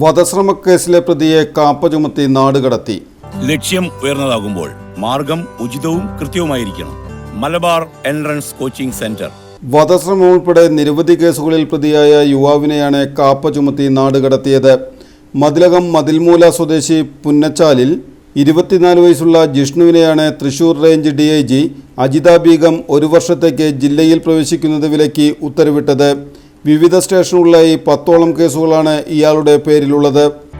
വധശ്രമക്കേസിലെ പ്രതിയെ കാപ്പ ചുമത്തി നാടുകടത്തി ലക്ഷ്യം ഉയർന്നതാകുമ്പോൾ മാർഗം ഉചിതവും കൃത്യവുമായിരിക്കണം. Malabar entrance coaching centre. വധശ്രമം ഉൾപ്പെടെ നിരവധി കേസുകളിൽ പ്രതിയായ യുവാവിനെയാണ് കാപ്പ ചുമത്തി നാടുകടത്തിയത് മതിലകം മതിൽമൂല സ്വദേശി പുന്നച്ചാലിൽ ഇരുപത്തിനാല് വയസ്സുള്ള ജിഷ്ണുവിനെയാണ് Thrissur range D I G Ajitha Begum ഒരു വർഷത്തേക്ക് ജില്ലയിൽ പ്രവേശിക്കുന്നത് വിലക്കി ഉത്തരവിട്ടത്. വിവിധ സ്റ്റേഷനുകളിലായി പത്തോളം കേസുകളാണ് ഇയാളുടെ പേരിലുള്ളത്.